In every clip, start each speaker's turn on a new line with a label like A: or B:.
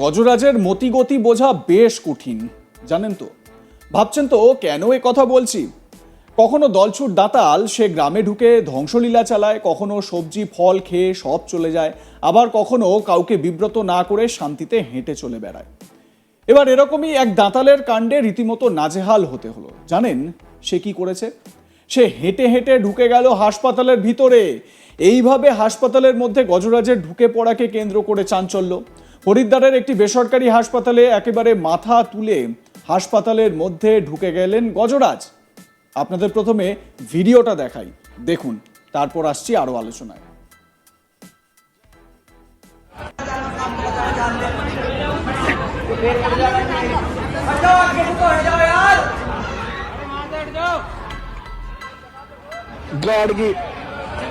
A: গজরাজের মতিগতি বোঝা বেশ কঠিন, জানেন তো? ভাবছেন তো, কেন এ কথা বলছি? কখনো দলছুট দাতাল সে গ্রামে ঢুকে ধ্বংসলীলা চালায়, কখনো সবজি, ফল খেয়ে সব চলে যায়, আবার কখনো কাউকে বিব্রত না করে শান্তিতে হেঁটে চলে বেড়ায়। এবার এরকমই এক দাঁতালের কাণ্ডে রীতিমতো নাজেহাল হতে হলো, জানেন সে কি করেছে? সে হেঁটে হেঁটে ঢুকে গেল হাসপাতালের ভিতরে এইভাবে হাসপাতালের মধ্যে গজরাজের ঢুকে পড়াকে কেন্দ্র করে চাঞ্চল্য হরিদ্বারের একটি বেসরকারি হাসপাতালে একেবারে মাথা তুলে হাসপাতালের মধ্যে ঢুকে গেলেন গজরাজ আপনাদের প্রথমে ভিডিওটা দেখাই দেখুন তারপর আসছি আরো আলোচনায়
B: हटाओ आगे को हटाओ यार
C: गाड़गी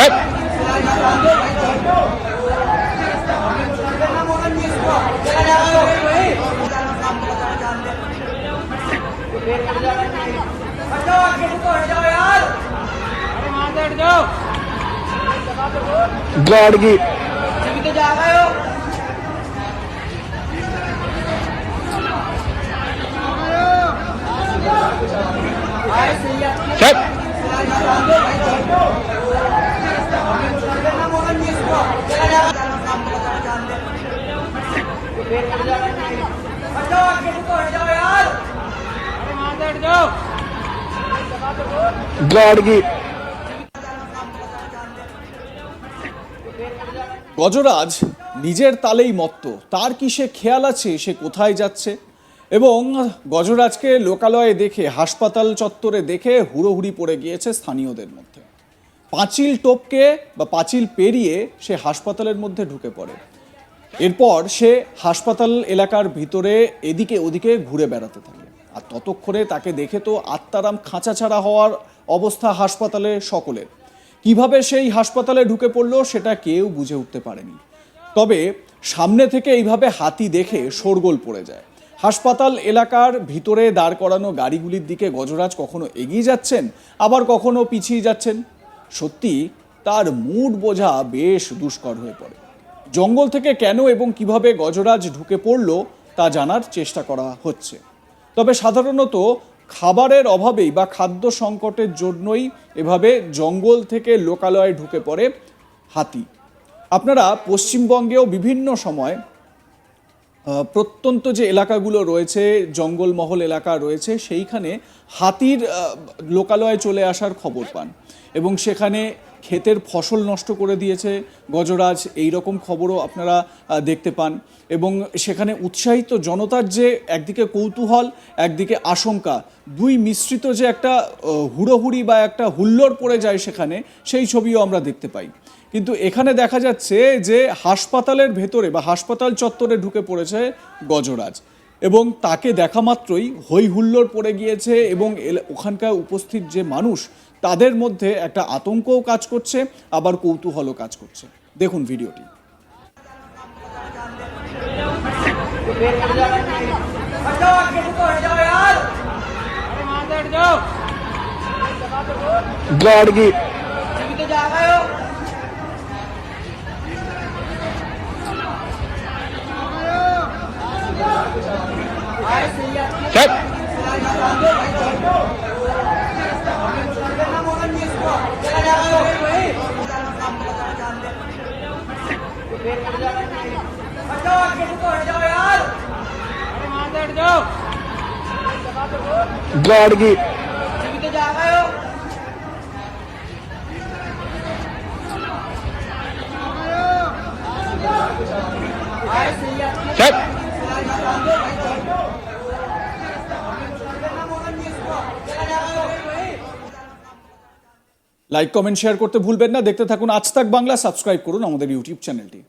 B: Step. गार्ड की जा रहे हो
A: গজরাজ নিজের তালেই মত্ত। তার কি সে খেয়াল আছে সে কোথায় যাচ্ছে? এবং গজরাজকে লোকালয়ে দেখে হাসপাতাল চত্বরে দেখে হুড়োহুড়ি পড়ে গিয়েছে স্থানীয়দের মধ্যে। পাঁচিল টোপকে বা পাঁচিল পেরিয়ে সে হাসপাতালের মধ্যে ঢুকে পড়ে। এরপর সে হাসপাতাল এলাকার ভিতরে এদিকে ওদিকে ঘুরে বেড়াতে থাকে। আর ততক্ষণে তাকে দেখে তো আত্মারাম খাঁচা ছাড়া হওয়ার অবস্থা হাসপাতালে সকলের। কীভাবে সেই হাসপাতালে ঢুকে পড়ল সেটা কেউ বুঝে উঠতে পারেনি। তবে সামনে থেকে এইভাবে হাতি দেখে শোরগোল পড়ে যায়। হাসপাতাল এলাকার ভিতরে দাঁড় করানো গাড়িগুলির দিকে গজরাজ কখনো এগিয়ে যাচ্ছেন, আবার কখনো পিছিয়ে যাচ্ছেন? সত্যি, তার মুড বোঝা বেশ দুষ্কর হয়ে পড়ে। জঙ্গল থেকে কেন এবং কীভাবে গজরাজ ঢুকে পড়ল তা জানার চেষ্টা করা হচ্ছে। তবে সাধারণত খাবারের অভাবেই বা খাদ্য সংকটের জন্যই এভাবে জঙ্গল থেকে লোকালয়ে ঢুকে পড়ে হাতি। আপনারা পশ্চিমবঙ্গেও বিভিন্ন সময় প্রত্যন্ত যে এলাকাগুলো রয়েছে, জঙ্গলমহল এলাকা রয়েছে, সেইখানে হাতির লোকালয়ে চলে আসার খবর পান। এবং সেখানে ক্ষেতের ফসল নষ্ট করে দিয়েছে গজরাজ এই রকম খবরও আপনারা দেখতে পান। এবং সেখানে উৎসাহিত জনতার যে একদিকে কৌতূহল, একদিকে আশঙ্কা, দুই মিশ্রিত যে একটা হুড়োহুড়ি বা একটা হুল্লোড় পড়ে যায় সেখানে, সেই ছবিও আমরা দেখতে পাই। কিন্তু এখানে দেখা যাচ্ছে যে হাসপাতালের ভেতরে বা হাসপাতাল চত্বরে ঢুকে পড়েছে গজরাজ এবং তাকে দেখা মাত্রই হই হুল্লোড় পড়ে গিয়েছে এবং এল- ওখানকার উপস্থিত যে মানুষ তাদের মধ্যে একটা আতঙ্কও কাজ করছে আবার কৌতূহলও কাজ করছে দেখুন ভিডিওটি
B: हटाओ आगे को
C: গার্গি
A: লাইক কমেন্ট শেয়ার করতে ভুলবেন না। দেখতে থাকুন আজ তাক বাংলা। সাবস্ক্রাইব করুন আমাদের ইউটিউব চ্যানেলটি